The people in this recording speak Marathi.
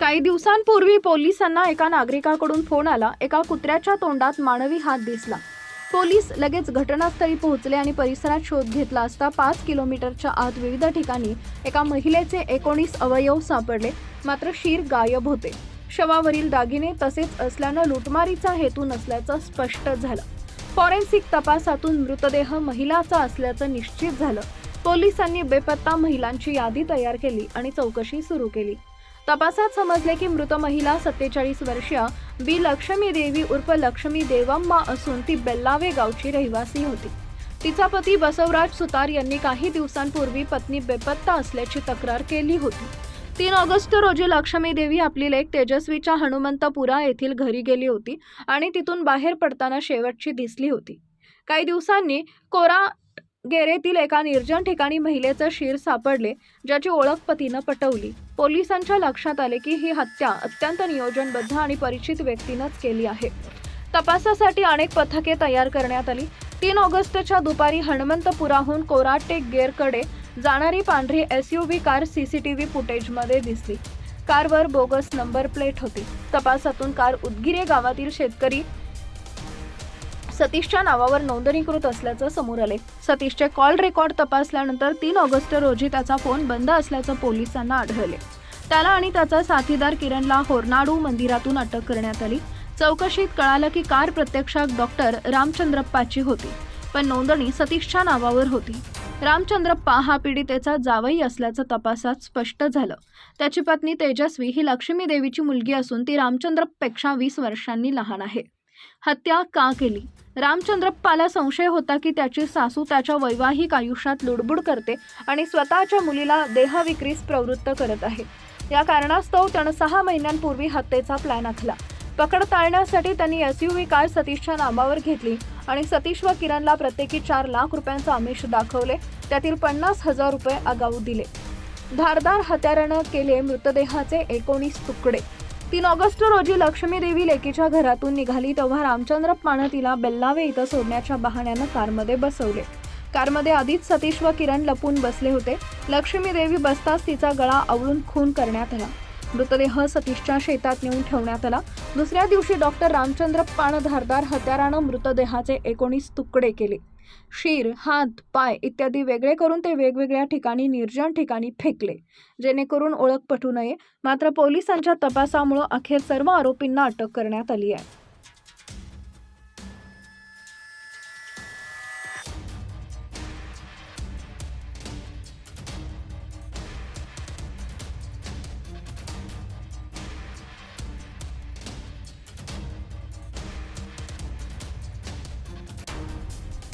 काही दिवसांपूर्वी पोलिसांना एका नागरिकाकडून फोन आला. एका कुत्र्याच्या तोंडात मानवी हात दिसला. पोलीस लगेच घटनास्थळी पोहोचले आणि परिसरात शोध घेतला असता पाच किलोमीटरच्या आत विविध ठिकाणी एका महिलेचे एकोणीस अवयव सापडले. मात्र शीर गायब होते. शवावरील दागिने तसेच असल्यानं लुटमारीचा हेतू नसल्याचं स्पष्ट झालं. फॉरेन्सिक तपासातून मृतदेह महिलाचा असल्याचं निश्चित झालं. पोलिसांनी बेपत्ता महिलांची यादी तयार केली आणि चौकशी सुरू केली. तपासात समजले की मृत महिला सत्तेचाळीस वर्षीय बी. लक्ष्मी देवी उर्फ लक्ष्मी देवम्मा असून ती बेल्लावे गावची रहिवासी होती. तिचा पती बसवराज सुतार यांनी काही दिवसांपूर्वी पत्नी बेपत्ता असल्याची तक्रार केली होती. तीन ऑगस्ट रोजी लक्ष्मी देवी आपली लेख तेजस्वीच्या हनुमंतपुरा येथील घरी गेली होती आणि तिथून बाहेर पडताना शेवटची दिसली होती. काही दिवसांनी कोरा गेरेतील एका निर्जन ठिकाणी महिलेचं शिर सापडले ज्याची ओळख पतीनं पटवली. पोलिसांच्या लक्षात आले की ही हत्या अत्यंत नियोजनबद्ध आणि परिचित व्यक्तीनंच केली आहे. तपासासाठी अनेक पथके तयार करण्यात आली. तीन ऑगस्टच्या दुपारी हनुमंतपुराहून कोराटे गेरकडे जाणारी पांढरी S U V car C C T V फुटेजमध्ये दिसली. कारवर बोगस नंबर प्लेट होती. तपासातून कार उदगिरे गावातील शेतकरी सतीशच्या नावावर नोंदणीकृत असल्याचं समोर आले सतीशचे कॉल रेकॉर्ड तपासल्यानंतर तीन ऑगस्ट रोजी त्याचा फोन बंद असल्याचं पोलिसांना आढळले. त्याला आणि त्याचा साथीदार किरणला होरनाडू मंदिरातून अटक करण्यात आली. चौकशीत कळालं की कार प्रत्यक्षात डॉक्टर रामचंद्रप्पाची होती पण नोंदणी सतीशच्या नावावर होती. रामचंद्रप्पा हा पीडितेचा जावई असल्याचं तपासात स्पष्ट झालं. त्याची पत्नी तेजस्वी ही लक्ष्मी देवीची मुलगी असून ती रामचंद्रपेक्षा वीस वर्षांनी लहान आहे. हत्या का केली? रामचंद्रप्पाला संशय होता की त्याची सासू त्याच्या वैवाहिक आयुष्यात लुडबुड करते आणि स्वतःच्या मुलीला देहविक्रीस प्रवृत्त करत आहे. या कारणास्तव त्यानं सहा महिन्यांपूर्वी हत्येचा प्लॅन आखला. पकड टाळण्यासाठी त्यांनी एस यू व्ही कार सतीशच्या नावावर घेतली आणि सतीश व किरणला प्रत्येकी चार लाख रुपयांचं आमिष दाखवले. त्यातील पन्नास हजार रुपये आगाऊ दिले. धारदार हत्यारानं केले मृतदेहाचे एकोणीस तुकडे. तीन ऑगस्ट रोजी लक्ष्मी देवी लेकीच्या घरातून निघाली तेव्हा रामचंद्र पानं तिला बेल्लावे इथं सोडण्याच्या बहाण्यानं कारमध्ये बसवले. कारमध्ये आधीच सतीश व किरण लपून बसले होते. लक्ष्मी देवी बसताच तिचा गळा आवळून खून करण्यात आला. मृतदेह सतीशच्या शेतात नेऊन ठेवण्यात आला. दुसऱ्या दिवशी डॉक्टर रामचंद्र पाण धारदार हत्यारानं मृतदेहाचे एकोणीस तुकडे केले. शीर हात पाय इत्यादी वेगळे करून ते वेगवेगळ्या ठिकाणी निर्जन ठिकाणी फेकले जेणेकरून ओळख पटू नये. मात्र पोलिसांच्या तपासामुळं अखेर सर्व आरोपींना अटक करण्यात आली आहे.